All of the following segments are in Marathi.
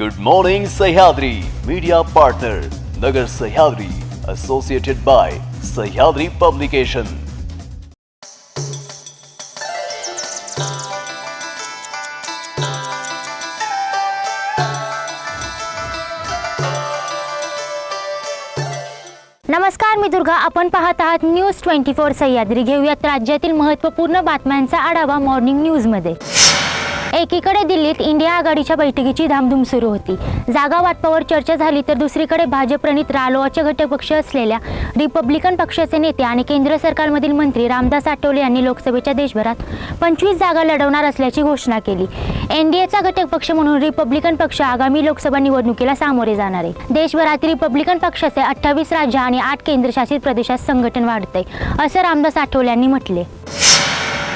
Good morning Sahyadri media partner Nagar Sahyadri associated by Sahyadri publication नमस्कार मी दुर्गा. आपण पाहत आहात न्यूज ट्वेंटी फोर सह्याद्री. घेऊयात राज्यातील महत्त्वपूर्ण बातम्यांचा आढावा मॉर्निंग न्यूजमध्ये एकीकडे दिल्लीत इंडिया आघाडीच्या बैठकीची धामधूम सुरू होती. जागा वाटपावर चर्चा झाली तर दुसरीकडे भाजपप्रणित रालोआचे घटक पक्ष असलेल्या रिपब्लिकन पक्षाचे नेते आणि केंद्र सरकारमधील मंत्री रामदास आठवले यांनी लोकसभेच्या देशभरात पंचवीस जागा लढवणार असल्याची घोषणा केली. एनडीएचा घटक पक्ष म्हणून रिपब्लिकन पक्ष आगामी लोकसभा निवडणुकीला सामोरे जाणार आहे. देशभरात रिपब्लिकन पक्षाचे अठ्ठावीस राज्य आणि आठ केंद्रशासित प्रदेशात संघटन वाढते असं रामदास आठवले यांनी म्हटले.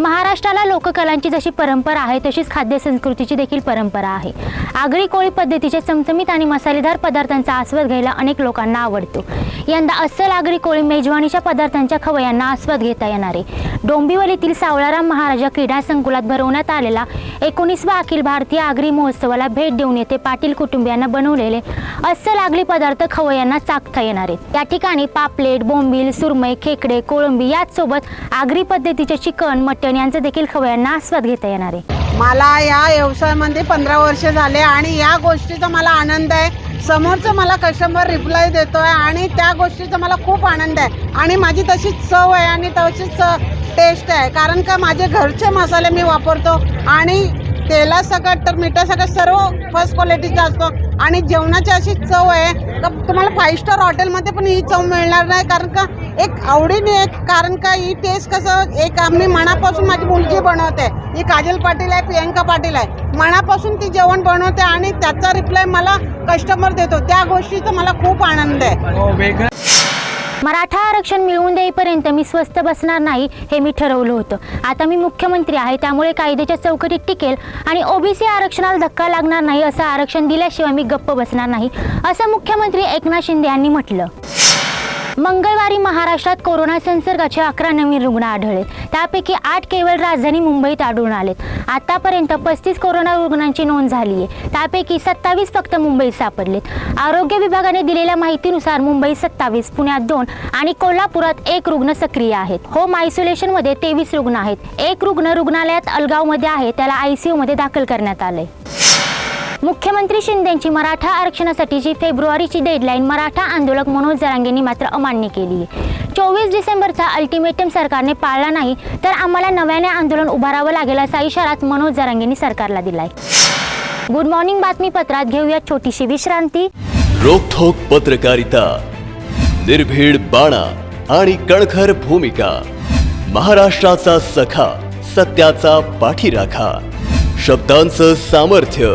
महाराष्ट्राला लोककलांची जशी परंपरा आहे तशीच खाद्य संस्कृतीची देखील परंपरा आहे. आगरी कोळी पद्धतीचे चमचमीत आणि मसालेदार पदार्थांचा आस्वाद घ्यायला अनेक लोकांना आवडतो. यंदा अस्सल आगरी कोळी मेजवानीच्या पदार्थांच्या खवयांना आस्वाद घेता येणार आहे. डोंबिवलीतील सावळाराम महाराजा क्रीडा संकुलात भरवण्यात आलेला एकोणीसवा अखिल भारतीय आगरी महोत्सवाला भेट देऊन येथे पाटील कुटुंबियांना बनवलेले अस्सल आगरी पदार्थ खवयांना चाखता येणार आहेत. या ठिकाणी पापलेट बोंबील सुरमई खेकडे कोळंबी याचसोबत आगरी पद्धतीचे चिकन मटण यांचे देखील खवयांना आस्वाद घेता येणार आहे. मला या व्यवसायामध्ये पंधरा वर्ष झाले आणि या गोष्टीचा मला आनंद आहे. समोरचं मला कस्टमर रिप्लाय देतोय आणि त्या गोष्टीचा मला खूप आनंद आहे. आणि माझी तशीच चव आहे आणि तशीच टेस्ट आहे. कारण का माझे घरचे मसाले मी वापरतो आणि तेलासकट तर मिठासकट सर्व फर्स्ट क्वालिटीचा असतो. आणि जेवणाची अशी चव आहे. का तुम्हाला फाईव्ह स्टार हॉटेलमध्ये पण ही चव मिळणार नाही. कारण का एक आवडीने एक कारण का ही टेस्ट कसं एक आम्ही मनापासून माझी मुलगी बनवते. ही काजल पाटील आहे प्रियंका पाटील आहे. मनापासून ती जेवण बनवते आणि त्याचा रिप्लाय मला कस्टमर देतो. त्या गोष्टीचा मला खूप आनंद आहे. हो, मराठा आरक्षण मिळवून देईपर्यंत मी स्वस्थ बसणार नाही हे मी ठरवलं होतं. आता मी मुख्यमंत्री आहे त्यामुळे कायद्याच्या चौकटीत टिकेल आणि ओबीसी आरक्षणाला धक्का लागणार नाही असं आरक्षण दिल्याशिवाय मी गप्प बसणार नाही असं मुख्यमंत्री एकनाथ शिंदे यांनी म्हटलं. मंगळवारी महाराष्ट्रात कोरोना संसर्गाचे अकरा नवीन रुग्ण आढळले त्यापैकी आठ केवळ राजधानी मुंबईत आढळून आलेत. आतापर्यंत पस्तीस कोरोना रुग्णांची नोंद झाली आहे. त्यापैकी सत्तावीस फक्त मुंबईत सापडलेत. आरोग्य विभागाने दिलेल्या माहितीनुसार मुंबईत सत्तावीस पुण्यात दोन आणि कोल्हापुरात एक रुग्ण सक्रिय आहेत. होम आयसोलेशनमध्ये तेवीस रुग्ण आहेत. एक रुग्ण रुग्णालयात अलगावमध्ये आहे. त्याला आयसीयू मध्ये दाखल करण्यात आलंय. मुख्यमंत्री शिंदेची मराठा आरक्षणासाठीची फेब्रुवारीची डेडलाईन मराठा आंदोलक मनोज जरांगेंनी मात्र अमान्य केली. आहे चोवीस डिसेंबरचा अल्टिमेटम सरकारने पाळला नाही तर आम्हाला नव्याने आंदोलन उभारावं लागेल असा इशाराच मनोज जरांगेंनी सरकारला दिलाय. गुड मॉर्निंग बातमीपत्रात घेऊया छोटीशी विश्रांती. रोखोक पत्रकारिता निर्भीड बाणा आणि कणखर भूमिका महाराष्ट्राचा सखा सत्याचा पाठीराखा शब्दांचं सामर्थ्य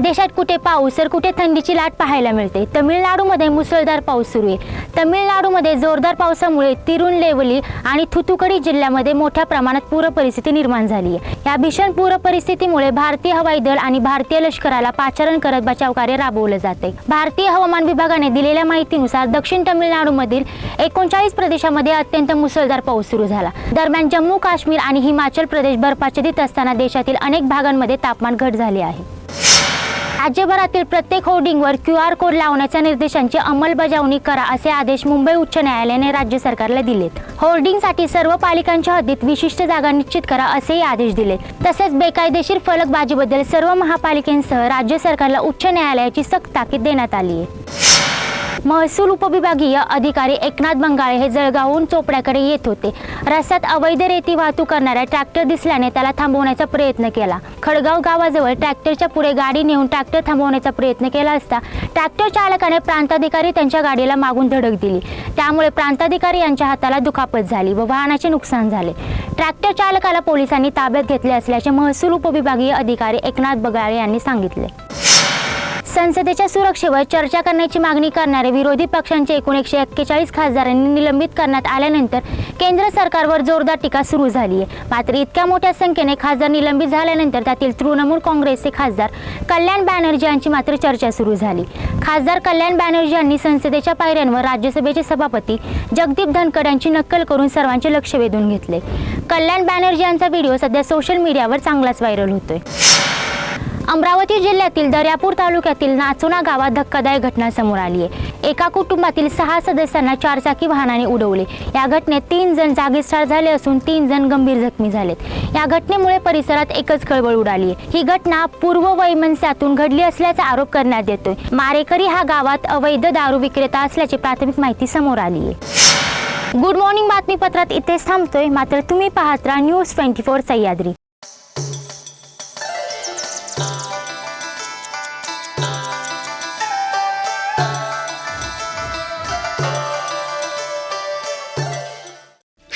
देशात कुठे पाऊस तर कुठे थंडीची लाट पाहायला मिळते. तमिळनाडूमध्ये मुसळधार पाऊस सुरू आहे. तमिळनाडूमध्ये जोरदार पावसामुळे तिरुनलेवली आणि थुथुकडी जिल्ह्यामध्ये मोठ्या प्रमाणात पूरपरिस्थिती निर्माण झाली आहे. या भीषण पूर परिस्थितीमुळे भारतीय हवाई दल आणि भारतीय लष्कराला पाचारण करत बचाव कार्य राबवलं जाते भारतीय हवामान विभागाने दिलेल्या माहितीनुसार दक्षिण तमिळनाडूमधील एकोणचाळीस प्रदेशामध्ये अत्यंत मुसळधार पाऊस सुरू झाला. दरम्यान जम्मू काश्मीर आणि हिमाचल प्रदेश बर्फाच्छादित असताना देशातील अनेक भागांमध्ये तापमान घट झाले आहे. राज्यभरातील प्रत्येक होर्डिंगवर क्यू आर कोड लावण्याच्या निर्देशांची अंमलबजावणी करा असे आदेश मुंबई उच्च न्यायालयाने राज्य सरकारला दिलेत. होर्डिंगसाठी सर्व पालिकांच्या हद्दीत विशिष्ट जागा निश्चित करा असेही आदेश दिले तसेच बेकायदेशीर फलकबाजीबद्दल सर्व महापालिकेंसह राज्य सरकारला उच्च न्यायालयाची सक्त ताकीद देण्यात आली आहे. महसूल उपविभागीय अधिकारी एकनाथ बंगाळे हे जळगावहून चोपड्याकडे येत होते. रस्त्यात अवैध रेती वाहतूक करणाऱ्या ट्रॅक्टर दिसल्याने त्याला थांबवण्याचा प्रयत्न केला. खडगाव गावाजवळ ट्रॅक्टरच्या पुढे गाडी नेऊन ट्रॅक्टर थांबवण्याचा प्रयत्न केला असता ट्रॅक्टर चालकाने प्रांताधिकारी त्यांच्या गाडीला मागून धडक दिली. त्यामुळे प्रांताधिकारी यांच्या हाताला दुखापत झाली व वाहनाचे नुकसान झाले. ट्रॅक्टर चालकाला पोलिसांनी ताब्यात घेतले असल्याचे महसूल उपविभागीय अधिकारी एकनाथ बगाळे यांनी सांगितले. संसदेच्या सुरक्षेवर चर्चा करण्याची मागणी करणारे विरोधी पक्षांचे एकूण एकशे एक्केचाळीस खासदारांनी निलंबित करण्यात आल्यानंतर केंद्र सरकारवर जोरदार टीका सुरू झाली आहे. मात्र इतक्या मोठ्या संख्येने खासदार निलंबित झाल्यानंतर त्यातील तृणमूल काँग्रेसचे खासदार कल्याण बॅनर्जी यांची मात्र चर्चा सुरू झाली. खासदार कल्याण बॅनर्जी यांनी संसदेच्या पायऱ्यांवर राज्यसभेचे सभापती जगदीप धनखड यांची नक्कल करून सर्वांचे लक्ष वेधून घेतले. कल्याण बॅनर्जी यांचा व्हिडिओ सध्या सोशल मीडियावर चांगलाच व्हायरल होतोय. अमरावती जिल्ह्यातील दर्यापूर तालुक्यातील नाचोना गावात धक्कादायक घटना समोर आली आहे. एका कुटुंबातील सहा सदस्यांना चारचाकी वाहनाने उडवले. या घटनेत तीन जण जागीच ठार झाले असून तीन जण गंभीर जखमी झालेत. या घटनेमुळे परिसरात एकच खळबळ उडाली आहे. ही घटना पूर्व वैमनस्यातून घडली असल्याचा आरोप करण्यात येतोय. मारेकरी हा गावात अवैध दारू विक्रेता असल्याची प्राथमिक माहिती समोर आली आहे. गुड मॉर्निंग बातमीपत्रात इथेच थांबतोय. मात्र तुम्ही पाहत राहा न्यूज ट्वेंटी फोर सह्याद्री.